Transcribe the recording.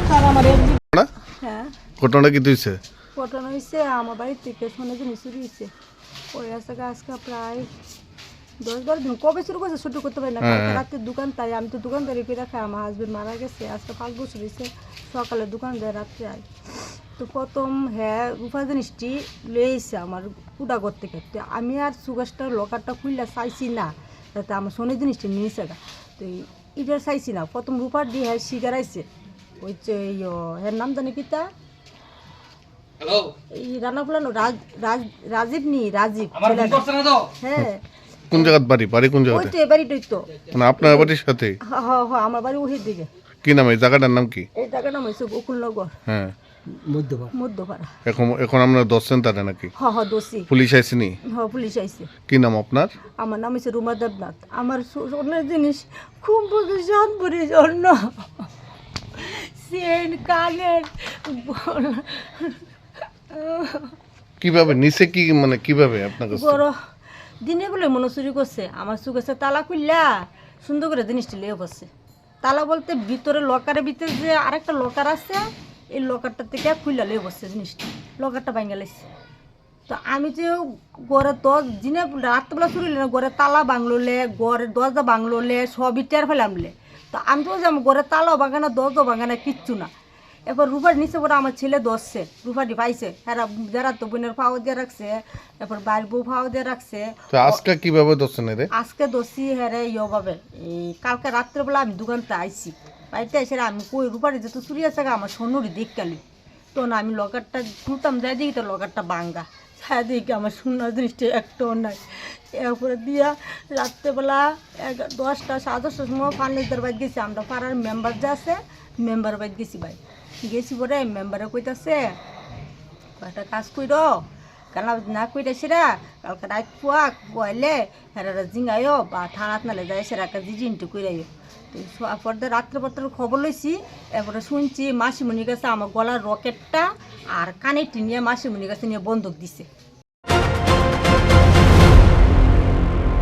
Sir আমার একদিন না ঘটনাটা কি তুইছে ঘটনা হয়েছে আমার বাড়ির থেকে শুনে যে চুরি হয়েছে ওই আছে আজকে প্রায় দশ বারো দিন। কবে শুরু করছে ছুটি করতে পারি না হ্যাঁ, হ্যাঁ। রাতে দোকান তাই আমি তো দোকানদারি করে খাই আমার হাজবেন্ড মারা গেছে আজকে পাঁচ বছর হয়েছে সকালে দোকান দেয় রাত্রে আয়। তো প্রথম হ্যাঁ রূপা জিনিসটি লয়েছে আমার কুড়া করতে আমি আর সুগারটার লকারটা খুললে চাইছি না। যাতে আমার সোনের জিনিসটা নিয়েছে গা। তো এটা চাইছি না। প্রথম রূপার দিয়ে হ্যাঁ শিকার আইছে। ওই যে ইয়ো, হ্যাঁ নাম জানি কিতা এই ফুলানো রাজীব নি রাজীব। হ্যাঁ। কোন জায়গাত বাড়ি? বাড়ি কোন ওই তো তো। মানে আপনার বাড়ির সাথে? হ্যাঁ হ্যাঁ আমার বাড়ি ওহির দিকে। কি নাম এই জায়গাটার নাম কি? এই টাকা নাম হয়েছে গোকুলনগর হ্যাঁ। মধ্যপাড়া। এখন এখন আমরা দশছেন তারে নাকি? হ্যাঁ হ্যাঁ দোষী পুলিশ আইসিনি? হ্যাঁ পুলিশ আইছে কি নাম আপনার? আমার নাম হচ্ছে রুমা দেবনাথ। আমার সোনার জিনিস খুব জন্য সেন কানের কীভাবে নিচে কি মানে কীভাবে আপনার কাছে? বড় দিনে বলে মনে চুরি করছে। আমার সুগেছে তালা খুললা সুন্দর করে জিনিসটি লিয়ে বসছে তালা বলতে ভিতরে লকারের ভিতরে যে আরেকটা লকার আছে এই লকারটা থেকে খুললা লিয়ে বসছে জিনিসটা। লকারটা ভাঙে লাইছে। তো আমি যে ঘরে দশ দিনে রাত্রেবেলা চুরি না ঘরে তালা বাংলোলে ঘরের দরজা বাংলোলে সবই টের ফেলামলে তো আমি তো যেমন ঘরে তালাও বাগানা দরজা বাগানা কিচ্ছু না। এবার রুপার নিচে পরে আমার ছেলে দশছে রুপাটি পাইছে। হ্যাঁ যারা তো বোনের ফাও দিয়ে রাখছে এরপর বাইর বউ ফাও দিয়ে রাখছে। আজকে কীভাবে রে? আজকে দোষী হ্যাঁ ইয়ে পাবে এই কালকে রাত্রেবেলা আমি দোকানতে আইছি। বাড়িতে এসে আমি কই রূপারি যে তো চুরি আছে গা, আমার সোনুরি দেখ কালি তো না আমি লকারটা খুলতাম যাই দেখি তো লকারটা বাঙ্গা। হ্যাঁ দেখি আমার সোনার জিনিসটা একটাও নাই। এরপরে দিয়া রাত্রেবেলা এগা- দশটা সাড়ে দশটার সময় ফার্নিচার বাইক গেছি আমরা। পাড়ার মেম্বার যা আছে মেম্বার বাইক গেছি ভাই। গেছি পরে মেম্বারে কইতাছে কয়টা কাজ কইর? কেন না কুইটা সেরা কালকে রাত কুয়াইলে হেরা আয়ো বা থানাত নালে যায় সেরা একটা জিজিনটু কইরাইও তো পর্দা রাত্রে পত্র খবর লইছি এরপরে শুনছি মাসিমণির কাছে আমার গলার রকেটটা আর কানেটি নিয়ে মাসিমণির কাছে নিয়ে বন্দুক দিছে